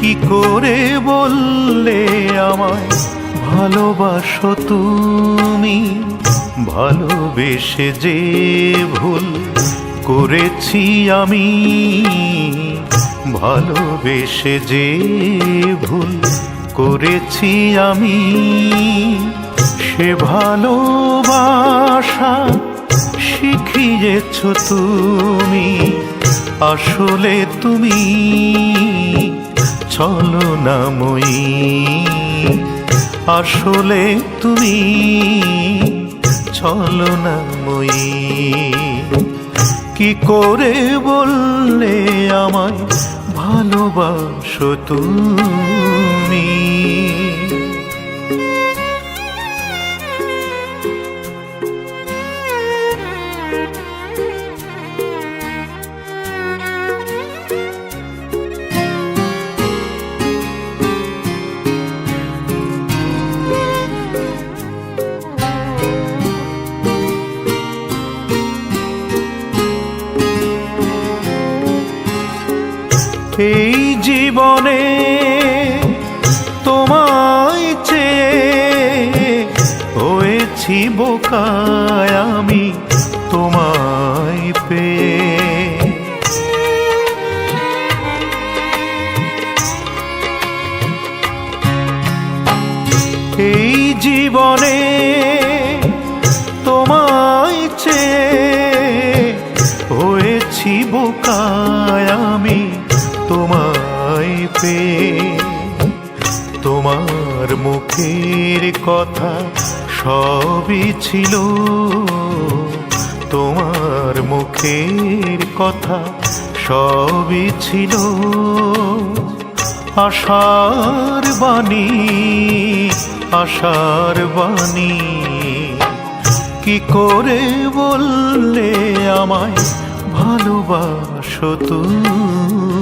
কি করে বললে আমায় ভালোবাসো তুমি? ভালোবেসে যে ভুল করেছি আমি, ভালোবেসে যে ভুল করেছি আমি সে ভালোবাসা শিখিয়েছ তুমি, আসলে তুমি, চলো নাময়ী আসলে তুমি, চলো নাময়ী কি করে বললে আমায় ভালোবাসো তুমি? এই জীবনে তোমায় চেয়ে হয়েছি বোকায় আমি তোমায় পেয়ে। এই জীবনে তোমায় চেয়ে হয়েছি বোকায় আমি তোমায় পে তোমার মুখের কথা সবই ছিল। তোমার মুখের কথা সবই ছিল। আশার বাণী আশার বাণী, কি করে বললে আমায় ভালোবাসো তুমি?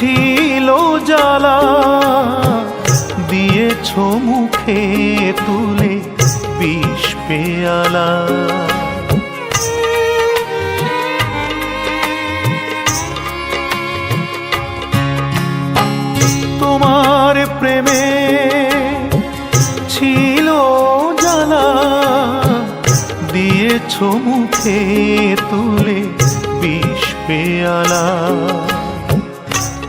ছিল জ্বালা। দিয়েছ মুখে তুলে বিষ পেয়ালা। তোমার প্রেমে ছিল জ্বালা। দিয়েছ মুখে তুলে বিষ পেয়ালা।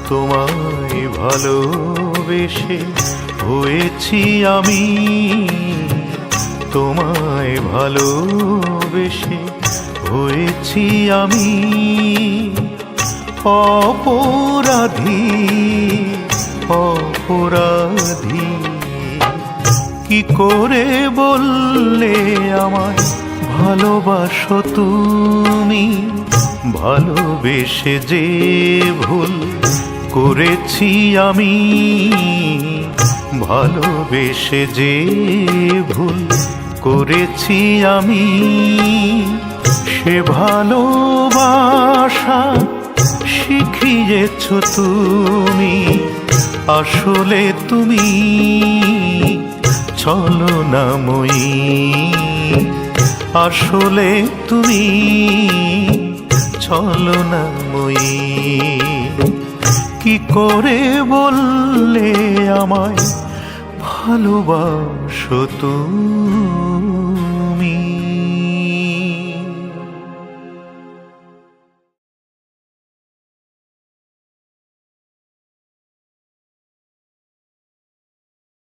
তোমায় ভালোবেসে হয়েছি আমি। তোমায় ভালোবেসে হয়েছি আমি। অপরাধী অপরাধী, কি করে বললে আমায় ভালোবাসো তুমি? ভালোবেসে যে ভুল করেছি আমি। ভালোবেসে যে ভুল করেছি আমি, সে ভালোবাসা শিখিয়েছ তুমি। আসলে তুমি চলো নাময়ী আসলে তুমি চলো নাময়ী কি করে বললে আমায় ভালোবাসো তুমি?